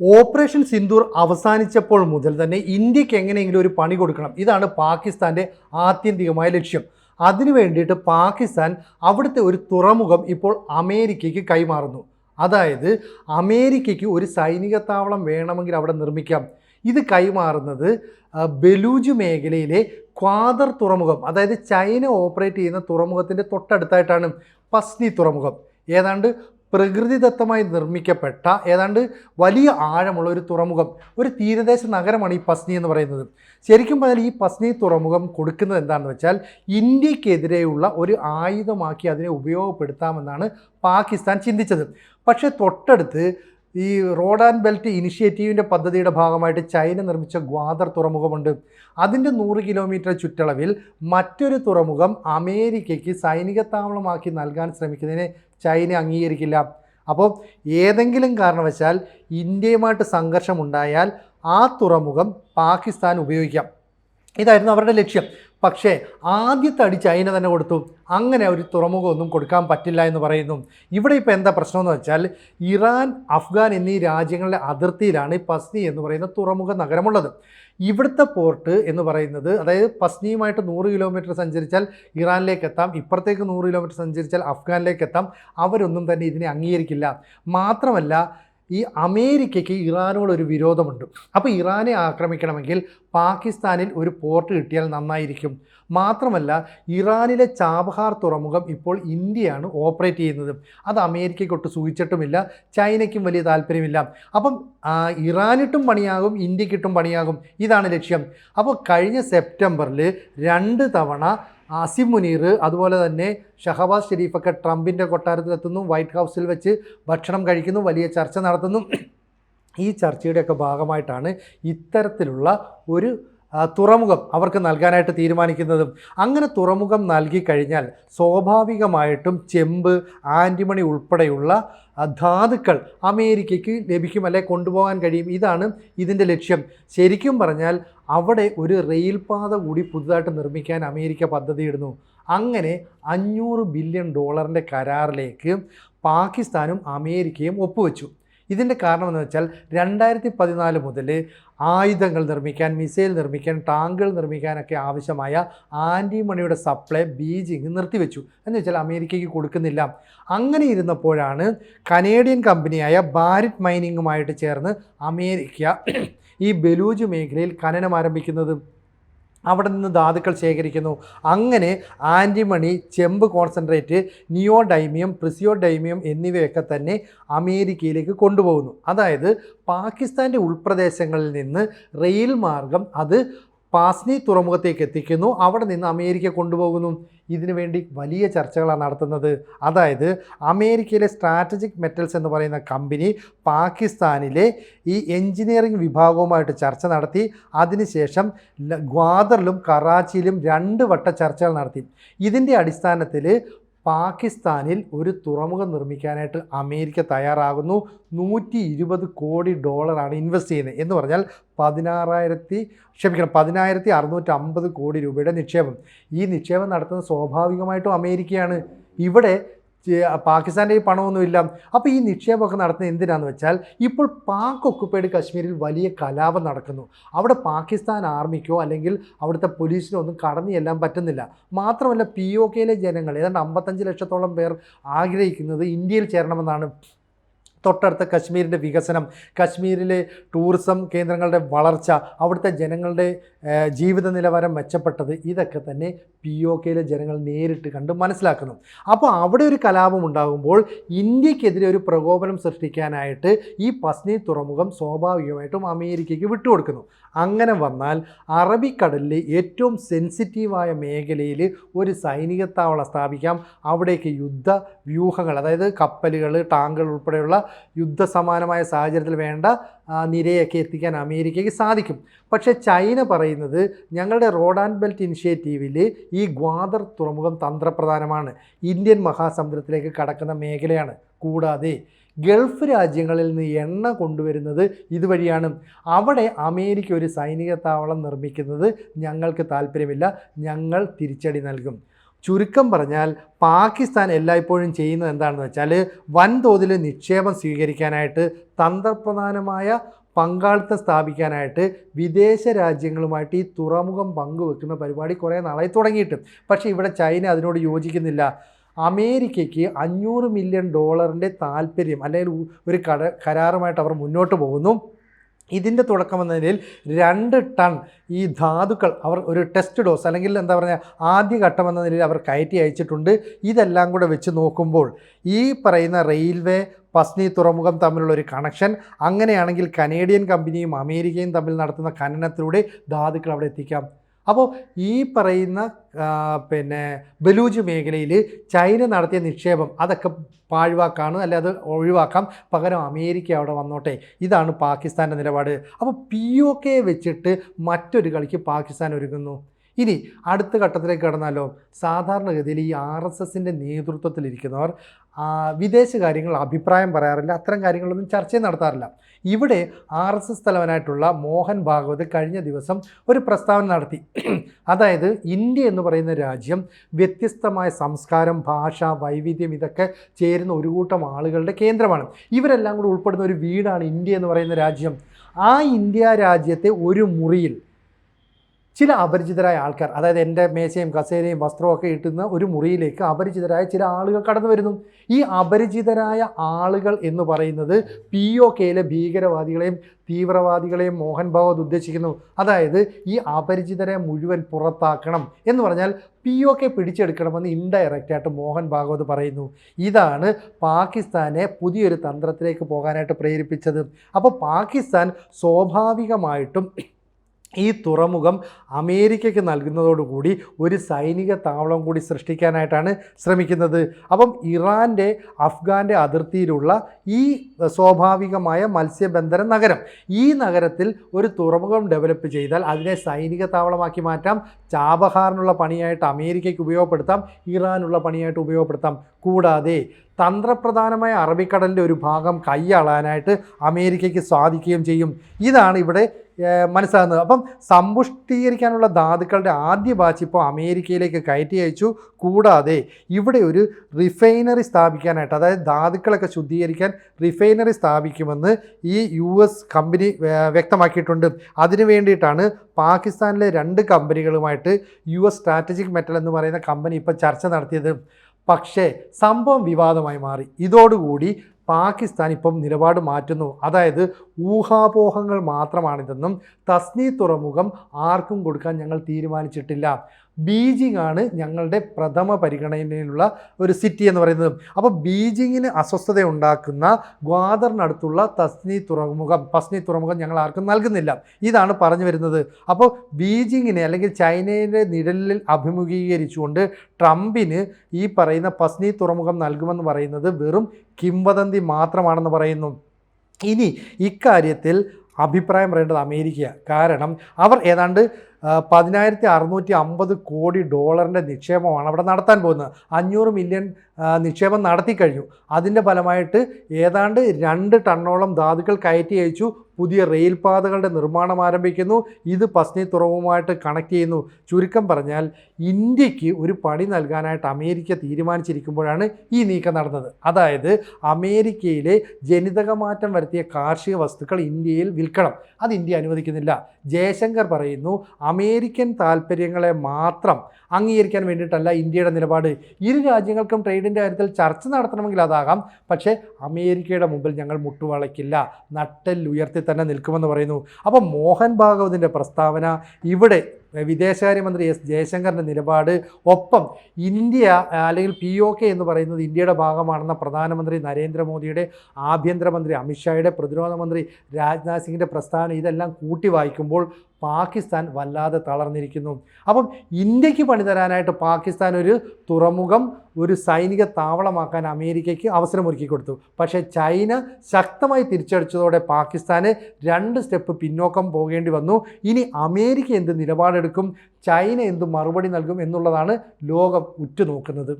Operation Sindoor അവസാനിച്ചപ്പോൾ മുതൽ തന്നെ ഇന്ത്യയ്ക്ക് എങ്ങനെയെങ്കിലും ഒരു പണി കൊടുക്കണം. ഇതാണ് പാകിസ്ഥാന്റെ ആത്യന്തികമായ ലക്ഷ്യം. അതിനു വേണ്ടിയിട്ട് പാകിസ്ഥാൻ അവിടുത്തെ ഒരു തുറമുഖം ഇപ്പോൾ അമേരിക്കയ്ക്ക് കൈമാറുന്നു. അതായത് അമേരിക്കയ്ക്ക് ഒരു സൈനിക താവളം വേണമെങ്കിൽ അവിടെ നിർമ്മിക്കാം. ഇത് കൈമാറുന്നത് ബലൂജ് മേഖലയിലെ ക്വാദർ തുറമുഖം അതായത് ചൈന ഓപ്പറേറ്റ് ചെയ്യുന്ന തുറമുഖത്തിന്റെ തൊട്ടടുത്തായിട്ടാണ് പസ്നി തുറമുഖം. ഏതാണ്ട് പ്രകൃതിദത്തമായി നിർമ്മിക്കപ്പെട്ട ഏതാണ്ട് വലിയ ആഴമുള്ള ഒരു തുറമുഖം ഒരു തീരദേശ നഗരമാണ് ഈ പസ്നി എന്ന് പറയുന്നത്. ശരിക്കും പറഞ്ഞാൽ ഈ പസ്നി തുറമുഖം കൊടുക്കുന്നത് എന്താണെന്ന് വെച്ചാൽ ഇന്ത്യക്കെതിരെയുള്ള ഒരു ആയുധമാക്കി അതിനെ ഉപയോഗപ്പെടുത്താമെന്നാണ് പാകിസ്ഥാൻ ചിന്തിച്ചത്. പക്ഷേ തൊട്ടടുത്ത് ഈ റോഡ് ആൻഡ് ബെൽറ്റ് ഇനിഷ്യേറ്റീവിന്റെ പദ്ധതിയുടെ ഭാഗമായിട്ട് ചൈന നിർമ്മിച്ച ഗ്വാദർ തുറമുഖമുണ്ട്. അതിന്റെ നൂറ് കിലോമീറ്റർ ചുറ്റളവിൽ മറ്റൊരു തുറമുഖം അമേരിക്കയ്ക്ക് സൈനിക താവളമാക്കി നൽകാൻ ശ്രമിക്കുന്നതിനെ ചൈന അംഗീകരിക്കില്ല. അപ്പോൾ ഏതെങ്കിലും കാരണവശാൽ ഇന്ത്യയുമായിട്ട് സംഘർഷമുണ്ടായാൽ ആ തുറമുഖം പാകിസ്ഥാൻ ഉപയോഗിക്കാം. ഇതായിരുന്നു അവരുടെ ലക്ഷ്യം. പക്ഷേ ആദ്യത്തെ അടി ചൈന തന്നെ കൊടുത്തു. അങ്ങനെ ഒരു തുറമുഖമൊന്നും കൊടുക്കാൻ പറ്റില്ല എന്ന് പറയുന്നു. ഇവിടെ ഇപ്പോൾ എന്താ പ്രശ്നമെന്ന് വെച്ചാൽ ഇറാൻ അഫ്ഗാൻ എന്നീ രാജ്യങ്ങളുടെ അതിർത്തിയിലാണ് പസ്നി എന്ന് പറയുന്ന തുറമുഖ നഗരമുള്ളത്. ഇവിടുത്തെ പോർട്ട് എന്ന് പറയുന്നത് അതായത് പസ്നിയുമായിട്ട് നൂറ് കിലോമീറ്റർ സഞ്ചരിച്ചാൽ ഇറാനിലേക്ക് എത്താം ഇപ്പുറത്തേക്ക് നൂറ് കിലോമീറ്റർ സഞ്ചരിച്ചാൽ അഫ്ഗാനിലേക്ക് എത്താം. അവരൊന്നും തന്നെ ഇതിനെ അംഗീകരിക്കില്ല. മാത്രമല്ല ഈ അമേരിക്കയ്ക്ക് ഇറാനോട് ഒരു വിരോധമുണ്ട്. അപ്പോൾ ഇറാനെ ആക്രമിക്കണമെങ്കിൽ പാകിസ്ഥാനിൽ ഒരു പോർട്ട് കിട്ടിയാൽ നന്നായിരിക്കും. മാത്രമല്ല ഇറാനിലെ ചാബഹാർ തുറമുഖം ഇപ്പോൾ ഇന്ത്യയാണ് ഓപ്പറേറ്റ് ചെയ്യുന്നത്. അത് അമേരിക്കയ്ക്കൊട്ട് സൂചിച്ചിട്ടുമില്ല ചൈനയ്ക്കും വലിയ താല്പര്യമില്ല. അപ്പം ഇറാനിട്ടും പണിയാകും ഇന്ത്യക്കിട്ടും പണിയാകും. ഇതാണ് ലക്ഷ്യം. അപ്പോൾ കഴിഞ്ഞ സെപ്റ്റംബറിൽ രണ്ട് തവണ അസിം മുനീർ അതുപോലെ തന്നെ ഷഹബാസ് ഷെരീഫൊക്കെ ട്രംപിന്റെ കൊട്ടാരത്തിലെത്തുന്നു വൈറ്റ് ഹൗസിൽ വെച്ച് ഭക്ഷണം കഴിക്കുന്നു വലിയ ചർച്ച നടത്തുന്നു. ഈ ചർച്ചയുടെയൊക്കെ ഭാഗമായിട്ടാണ് ഇത്തരത്തിലുള്ള ഒരു തുറമുഖം അവർക്ക് നൽകാനായിട്ട് തീരുമാനിക്കുന്നതും. അങ്ങനെ തുറമുഖം നൽകി കഴിഞ്ഞാൽ സ്വാഭാവികമായിട്ടും ചെമ്പ് ആന്റിമണി ഉൾപ്പെടെയുള്ള ധാതുക്കൾ അമേരിക്കയ്ക്ക് ലഭിക്കും അല്ലെ കൊണ്ടുപോകാൻ കഴിയും. ഇതാണ് ഇതിന്റെ ലക്ഷ്യം. ശരിക്കും പറഞ്ഞാൽ അവിടെ ഒരു റെയിൽപാത കൂടി പുതുതായിട്ട് നിർമ്മിക്കാൻ അമേരിക്ക പദ്ധതിയിടുന്നു. അങ്ങനെ അഞ്ഞൂറ് ബില്യൺ ഡോളറിന്റെ കരാറിലേക്ക് പാകിസ്ഥാനും അമേരിക്കയും ഒപ്പുവെച്ചു. ഇതിന്റെ കാരണം എന്ന് വെച്ചാൽ രണ്ടായിരത്തി പതിനാല് മുതൽ ആയുധങ്ങൾ നിർമ്മിക്കാൻ മിസൈൽ നിർമ്മിക്കാൻ ടാങ്കുകൾ നിർമ്മിക്കാനൊക്കെ ആവശ്യമായ ആന്റിമണിയുടെ സപ്ലൈ ബീജിങ് നിർത്തിവെച്ചു. എന്ന് വെച്ചാൽ അമേരിക്കയ്ക്ക് കൊടുക്കുന്നില്ല. അങ്ങനെ ഇരുന്നപ്പോഴാണ് കനേഡിയൻ കമ്പനിയായ ബാരിറ്റ് മൈനിങ്ങുമായിട്ട് ചേർന്ന് അമേരിക്ക ഈ ബലൂജ് മേഖലയിൽ ഖനനം ആരംഭിക്കുന്നത്. അവിടെ നിന്ന് ധാതുക്കൾ ശേഖരിക്കുന്നു. അങ്ങനെ ആന്റിമണി ചെമ്പ് കോൺസെൻട്രേറ്റ് നിയോഡൈമിയം പ്രിസിയോഡൈമിയം എന്നിവയൊക്കെ തന്നെ അമേരിക്കയിലേക്ക് കൊണ്ടുപോകുന്നു. അതായത് പാകിസ്ഥാന്റെ ഉൾപ്രദേശങ്ങളിൽ നിന്ന് റെയിൽ മാർഗം അത് പാസ്നി തുറമുഖത്തേക്ക് എത്തിക്കുന്നു. അവിടെ നിന്ന് അമേരിക്ക കൊണ്ടുപോകുന്നു. ഇതിനു വേണ്ടി വലിയ ചർച്ചകളാണ് നടത്തുന്നത്. അതായത് അമേരിക്കയിലെ സ്ട്രാറ്റജിക് മെറ്റൽസ് എന്ന് പറയുന്ന കമ്പനി പാകിസ്ഥാനിലെ ഈ എൻജിനീയറിംഗ് വിഭാഗവുമായിട്ട് ചർച്ച നടത്തി. അതിനുശേഷം ഗ്വാദറിലും കറാച്ചിയിലും രണ്ട് വട്ട ചർച്ചകൾ നടത്തി. ഇതിന്റെ അടിസ്ഥാനത്തിൽ പാകിസ്ഥാനിൽ ഒരു തുറമുഖം നിർമ്മിക്കാനായിട്ട് അമേരിക്ക തയ്യാറാകുന്നു. നൂറ്റി ഇരുപത് കോടി ഡോളറാണ് ഇൻവെസ്റ്റ് ചെയ്യുന്നത്. എന്ന് പറഞ്ഞാൽ പതിനാറായിരത്തി ക്ഷമിക്കണം പതിനായിരത്തി അറുന്നൂറ്റി അമ്പത് കോടി രൂപയുടെ നിക്ഷേപം. ഈ നിക്ഷേപം നടത്തുന്നത് സ്വാഭാവികമായിട്ടും അമേരിക്കയാണ്. ഇവിടെ പാകിസ്ഥാന്റെ ഈ പണമൊന്നുമില്ല അപ്പോൾ ഈ നിക്ഷേപമൊക്കെ നടത്തുന്നത് എന്തിനാന്ന് വെച്ചാൽ ഇപ്പോൾ പാക് ഒക്കുപ്പൈഡ് കശ്മീരിൽ വലിയ കലാപം നടക്കുന്നു. അവിടെ പാകിസ്ഥാൻ ആർമിക്കോ അല്ലെങ്കിൽ അവിടുത്തെ പോലീസിനോ ഒന്നും കടന്നു ചെല്ലാൻ പറ്റുന്നില്ല. മാത്രമല്ല പി ഒ കെയിലെ ജനങ്ങൾ ഏതാണ്ട് അമ്പത്തഞ്ച് ലക്ഷത്തോളം പേർ ആഗ്രഹിക്കുന്നത് ഇന്ത്യയിൽ ചേരണമെന്നാണ് തൊട്ടടുത്ത കശ്മീരിന്റെ വികസനം കശ്മീരിലെ ടൂറിസം കേന്ദ്രങ്ങളുടെ വളർച്ച അവിടുത്തെ ജനങ്ങളുടെ ജീവിത നിലവാരം മെച്ചപ്പെട്ടത് ഇതൊക്കെ തന്നെ പി ഒ കെയിലെ ജനങ്ങൾ നേരിട്ട് കണ്ട് മനസ്സിലാക്കുന്നു. അപ്പോൾ അവിടെ ഒരു കലാപം ഉണ്ടാകുമ്പോൾ ഇന്ത്യക്കെതിരെ ഒരു പ്രകോപനം സൃഷ്ടിക്കാനായിട്ട് ഈ പസ്നി തുറമുഖം സ്വാഭാവികമായിട്ടും അമേരിക്കയ്ക്ക് വിട്ടുകൊടുക്കുന്നു. അങ്ങനെ വന്നാൽ അറബിക്കടലിലെ ഏറ്റവും സെൻസിറ്റീവായ മേഖലയിൽ ഒരു സൈനിക താവളം സ്ഥാപിക്കാം. അവിടേക്ക് യുദ്ധ വ്യൂഹങ്ങൾ അതായത് കപ്പലുകൾ ടാങ്കുകൾ ഉൾപ്പെടെയുള്ള യുദ്ധസമാനമായ സാഹചര്യത്തിൽ വേണ്ട നിരയൊക്കെ എത്തിക്കാൻ അമേരിക്കയ്ക്ക് സാധിക്കും. പക്ഷേ ചൈന പറയുന്നത് ഞങ്ങളുടെ റോഡ് ആൻഡ് ബെൽറ്റ് ഇനിഷ്യേറ്റീവിൽ ഈ ഗ്വാദർ തുറമുഖം തന്ത്രപ്രധാനമാണ്. ഇന്ത്യൻ മഹാസമുദ്രത്തിലേക്ക് കടക്കുന്ന മേഖലയാണ്. കൂടാതെ ഗൾഫ് രാജ്യങ്ങളിൽ നിന്ന് എണ്ണ കൊണ്ടുവരുന്നത് ഇതുവഴിയാണ്. അവിടെ അമേരിക്ക ഒരു സൈനിക താവളം നിർമ്മിക്കുന്നത് ഞങ്ങൾക്ക് താല്പര്യമില്ല. ഞങ്ങൾ തിരിച്ചടി നൽകും. ചുരുക്കം പറഞ്ഞാൽ പാകിസ്ഥാൻ എല്ലായ്പ്പോഴും ചെയ്യുന്നത് എന്താണെന്ന് വെച്ചാൽ വൻതോതിൽ നിക്ഷേപം സ്വീകരിക്കാനായിട്ട് തന്ത്രപ്രധാനമായ പങ്കാളിത്തം സ്ഥാപിക്കാനായിട്ട് വിദേശ രാജ്യങ്ങളുമായിട്ട് ഈ തുറമുഖം പങ്കുവെക്കുന്ന പരിപാടി കുറേ നാളായി തുടങ്ങിയിട്ട്. പക്ഷേ ഇവിടെ ചൈന അതിനോട് യോജിക്കുന്നില്ല. അമേരിക്കയ്ക്ക് അഞ്ഞൂറ് മില്യൺ ഡോളറിന്റെ താല്പര്യം അല്ലെങ്കിൽ ഒരു കരാറുമായിട്ട് അവർ മുന്നോട്ട് പോകുന്നു. ഇതിന്റെ തുടക്കം എന്ന നിലയിൽ രണ്ട് ടൺ ഈ ധാതുക്കൾ അവർ ഒരു ടെസ്റ്റ് ഡോസ് അല്ലെങ്കിൽ എന്താ പറയുക ആദ്യഘട്ടം എന്ന നിലയിൽ അവർ കയറ്റി അയച്ചിട്ടുണ്ട്. ഇതെല്ലാം കൂടെ വെച്ച് നോക്കുമ്പോൾ ഈ പറയുന്ന റെയിൽവേ പസ്നി തുറമുഖം തമ്മിലുള്ള ഒരു കണക്ഷൻ അങ്ങനെയാണെങ്കിൽ കനേഡിയൻ കമ്പനിയും അമേരിക്കയും തമ്മിൽ നടത്തുന്ന ഖനനത്തിലൂടെ ധാതുക്കൾ അവിടെ എത്തിക്കാം. അപ്പോൾ ഈ പറയുന്ന പിന്നെ ബലൂജ് മേഖലയിൽ ചൈന നടത്തിയ നിക്ഷേപം അതൊക്കെ പാഴ്വാക്കാണ് അല്ലെ അത് ഒഴിവാക്കാം പകരം അമേരിക്ക അവിടെ വന്നോട്ടെ. ഇതാണ് പാകിസ്ഥാന്റെ നിലപാട്. അപ്പോൾ പി ഒ കെ വെച്ചിട്ട് മറ്റൊരു കളിക്ക് പാകിസ്ഥാൻ ഒരുങ്ങുന്നു. ഇനി അടുത്ത ഘട്ടത്തിലേക്ക് കടന്നാലോ? സാധാരണഗതിയിൽ ഈ ആർ എസ് എസിന്റെ നേതൃത്വത്തിലിരിക്കുന്നവർ വിദേശ കാര്യങ്ങൾ അഭിപ്രായം പറയാറില്ല അത്തരം കാര്യങ്ങളൊന്നും ചർച്ച നടത്താറില്ല. ഇവിടെ ആർ എസ് എസ് തലവനായിട്ടുള്ള മോഹൻ ഭാഗവത് കഴിഞ്ഞ ദിവസം ഒരു പ്രസ്താവന നടത്തി. അതായത് ഇന്ത്യ എന്ന് പറയുന്ന രാജ്യം വ്യത്യസ്തമായ സംസ്കാരം ഭാഷ വൈവിധ്യം ഇതൊക്കെ ചേരുന്ന ഒരു കൂട്ടം ആളുകളുടെ കേന്ദ്രമാണ്. ഇവരെല്ലാം കൂടി ഉൾപ്പെടുന്ന ഒരു വീടാണ് ഇന്ത്യ എന്ന് പറയുന്ന രാജ്യം. ആ ഇന്ത്യ രാജ്യത്തെ ഒരു മുറിയിൽ ചില അപരിചിതരായ ആൾക്കാർ അതായത് എന്റെ മേശയും കസേരയും വസ്ത്രവും ഒക്കെ ഇട്ടുന്ന ഒരു മുറിയിലേക്ക് അപരിചിതരായ ചില ആളുകൾ കടന്നു വരുന്നു. ഈ അപരിചിതരായ ആളുകൾ എന്ന് പറയുന്നത് പി ഒ കെയിലെ ഭീകരവാദികളെയും തീവ്രവാദികളെയും മോഹൻ ഭാഗവത് ഉദ്ദേശിക്കുന്നു. അതായത് ഈ അപരിചിതരെ മുഴുവൻ പുറത്താക്കണം എന്ന് പറഞ്ഞാൽ പി ഒ കെ പിടിച്ചെടുക്കണമെന്ന് ഇൻഡയറക്റ്റായിട്ട് മോഹൻ ഭാഗവത് പറയുന്നു. ഇതാണ് പാകിസ്ഥാനെ പുതിയൊരു തന്ത്രത്തിലേക്ക് പോകാനായിട്ട് പ്രേരിപ്പിച്ചത്. അപ്പോൾ പാകിസ്ഥാൻ സ്വാഭാവികമായിട്ടും ഈ തുറമുഖം അമേരിക്കയ്ക്ക് നൽകുന്നതോടുകൂടി ഒരു സൈനിക താവളം കൂടി സൃഷ്ടിക്കാനായിട്ടാണ് ശ്രമിക്കുന്നത്. അപ്പം ഇറാന്റെ അഫ്ഗാന്റെ അതിർത്തിയിലുള്ള ഈ സ്വാഭാവികമായ മത്സ്യബന്ധന നഗരം ഈ നഗരത്തിൽ ഒരു തുറമുഖം ഡെവലപ്പ് ചെയ്താൽ അതിനെ സൈനിക താവളമാക്കി മാറ്റാം. ചാബഹാറിനുള്ള പണിയായിട്ട് അമേരിക്കയ്ക്ക് ഉപയോഗപ്പെടുത്താം ഇറാനുള്ള പണിയായിട്ട് ഉപയോഗപ്പെടുത്താം. കൂടാതെ തന്ത്രപ്രധാനമായ അറബിക്കടലിന്റെ ഒരു ഭാഗം കൈയാളാനായിട്ട് അമേരിക്കയ്ക്ക് സാധിക്കുകയും ചെയ്യും. ഇതാണ് ഇവിടെ മനസ്സിലാകുന്നത്. അപ്പം സമ്പുഷ്ടീകരിക്കാനുള്ള ധാതുക്കളുടെ ആദ്യ ബാച്ച് ഇപ്പോൾ അമേരിക്കയിലേക്ക് കയറ്റി അയച്ചു. കൂടാതെ ഇവിടെ ഒരു റിഫൈനറി സ്ഥാപിക്കാനായിട്ട് അതായത് ധാതുക്കളൊക്കെ ശുദ്ധീകരിക്കാൻ റിഫൈനറി സ്ഥാപിക്കുമെന്ന് ഈ യു എസ് കമ്പനി വ്യക്തമാക്കിയിട്ടുണ്ട്. അതിനു വേണ്ടിയിട്ടാണ് പാകിസ്ഥാനിലെ രണ്ട് കമ്പനികളുമായിട്ട് യു എസ് സ്ട്രാറ്റജിക് മെറ്റൽ എന്ന് പറയുന്ന കമ്പനി ഇപ്പോൾ ചർച്ച നടത്തിയത്. പക്ഷേ സംഭവം വിവാദമായി മാറി. ഇതോടുകൂടി പാകിസ്ഥാൻ ഇപ്പം നിലപാട് മാറ്റുന്നു. അതായത് ഊഹാപോഹങ്ങൾ മാത്രമാണിതെന്നും തസ്നി തുറമുഖം ആർക്കും കൊടുക്കാൻ ഞങ്ങൾ തീരുമാനിച്ചിട്ടില്ല. ബീജിംഗ് ആണ് ഞങ്ങളുടെ പ്രഥമ പരിഗണനയിലുള്ള ഒരു സിറ്റി എന്ന് പറയുന്നത്. അപ്പോൾ ബീജിങ്ങിന് അസ്വസ്ഥത ഉണ്ടാക്കുന്ന ഗ്വാദറിനടുത്തുള്ള തസ്നി തുറമുഖം പസ്നി തുറമുഖം ഞങ്ങൾ ആർക്കും നൽകുന്നില്ല. ഇതാണ് പറഞ്ഞു വരുന്നത്. അപ്പോൾ ബീജിങ്ങിനെ അല്ലെങ്കിൽ ചൈനയുടെ നിഴലിൽ അഭിമുഖീകരിച്ചുകൊണ്ട് ട്രംപിന് ഈ പറയുന്ന പസ്നി തുറമുഖം നൽകുമെന്ന് പറയുന്നത് വെറും കിംവദന്തി മാത്രമാണെന്ന് പറയുന്നു. ഇനി ഇക്കാര്യത്തിൽ അഭിപ്രായം പറയേണ്ടത് അമേരിക്ക. കാരണം അവർ ഏതാണ്ട് പതിനായിരത്തി അറുന്നൂറ്റി അമ്പത് കോടി ഡോളറിന്റെ നിക്ഷേപമാണ് അവിടെ നടത്താൻ പോകുന്നത്. അഞ്ഞൂറ് മില്യൺ നിക്ഷേപം നടത്തി കഴിഞ്ഞു അതിന്റെ ഫലമായിട്ട് ഏതാണ്ട് രണ്ട് ടണ്ണോളം ധാതുക്കൾ കയറ്റി അയച്ചു. പുതിയ റെയിൽപാതകളുടെ നിർമ്മാണം ആരംഭിക്കുന്നു. ഇത് പസ്നി തുറവുമായിട്ട് കണക്ട് ചെയ്യുന്നു. ചുരുക്കം പറഞ്ഞാൽ ഇന്ത്യയ്ക്ക് ഒരു പണി നൽകാനായിട്ട് അമേരിക്ക തീരുമാനിച്ചിരിക്കുമ്പോഴാണ് ഈ നീക്കം നടന്നത്. അതായത് അമേരിക്കയിലെ ജനിതക മാറ്റം വരുത്തിയ കാർഷിക വസ്തുക്കൾ ഇന്ത്യയിൽ വിൽക്കണം. അത് ഇന്ത്യ അനുവദിക്കുന്നില്ല. ജയശങ്കർ പറയുന്നു അമേരിക്കൻ താല്പര്യങ്ങളെ മാത്രം അംഗീകരിക്കാൻ വേണ്ടിയിട്ടല്ല ഇന്ത്യയുടെ നിലപാട്. ഇരു രാജ്യങ്ങൾക്കും ട്രേഡിന്റെ കാര്യത്തിൽ ചർച്ച നടത്തണമെങ്കിൽ അതാകാം. പക്ഷേ അമേരിക്കയുടെ മുമ്പിൽ ഞങ്ങൾ മുട്ടുവളയ്ക്കില്ല. നട്ടൽ ഉയർത്തി തന്നെ നിൽക്കുമെന്ന് പറയുന്നു. അപ്പോൾ മോഹൻ ഭാഗവതിന്റെ പ്രസ്താവന ഇവിടെ വിദേശകാര്യമന്ത്രി എസ് ജയശങ്കറിന്റെ നിലപാട് ഒപ്പം ഇന്ത്യ അല്ലെങ്കിൽ പി ഒ കെ എന്ന് പറയുന്നത് ഇന്ത്യയുടെ ഭാഗമാണെന്ന പ്രധാനമന്ത്രി നരേന്ദ്രമോദിയുടെ ആഭ്യന്തരമന്ത്രി അമിത്ഷായുടെ പ്രതിരോധ മന്ത്രി രാജ്നാഥ് സിംഗിന്റെ പ്രസ്താവന ഇതെല്ലാം കൂട്ടി വായിക്കുമ്പോൾ പാകിസ്ഥാൻ വല്ലാതെ തളർന്നിരിക്കുന്നു. അപ്പം ഇന്ത്യയ്ക്ക് പണിതരാനായിട്ട് പാകിസ്ഥാൻ ഒരു തുറമുഖം ഒരു സൈനിക താവളമാക്കാൻ അമേരിക്കയ്ക്ക് അവസരമൊരുക്കി കൊടുത്തു. പക്ഷേ ചൈന ശക്തമായി തിരിച്ചടിച്ചതോടെ പാകിസ്ഥാന് രണ്ട് സ്റ്റെപ്പ് പിന്നോക്കം പോകേണ്ടി വന്നു. ഇനി അമേരിക്ക എന്ത് നിലപാടെടുക്കും ചൈന എന്ത് മറുപടി നൽകും എന്നുള്ളതാണ് ലോകം ഉറ്റുനോക്കുന്നത്.